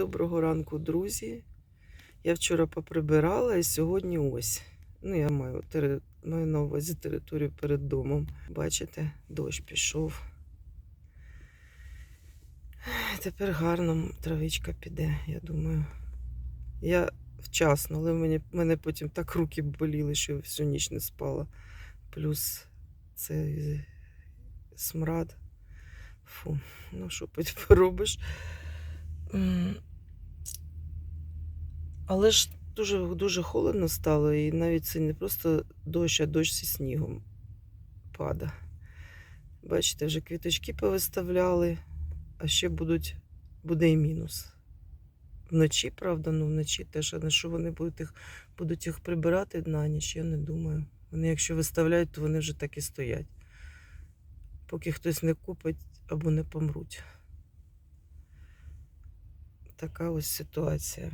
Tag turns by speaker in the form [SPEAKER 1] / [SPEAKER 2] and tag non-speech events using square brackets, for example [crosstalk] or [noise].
[SPEAKER 1] Доброго ранку, друзі. Я вчора поприбирала і сьогодні ось. Ну, я маю, тери- маю на увазі територію перед домом. Бачите, дощ пішов. Тепер гарно травичка піде, я думаю. Я вчасно, але мені, мене потім так руки боліли, що всю ніч не спала. Плюс цей смрад. Фу, ну що [laughs] поробиш. Але ж дуже, дуже холодно стало, і навіть це не просто дощ, а дощ зі снігом пада. Бачите, вже квіточки повиставляли, а ще будуть, буде і мінус. Вночі, правда, ну вночі теж, а на що вони будуть їх, будуть їх прибирати на ніч, я не думаю. Вони, якщо виставляють, то вони вже так і стоять. Поки хтось не купить або не помруть. Така ось ситуація.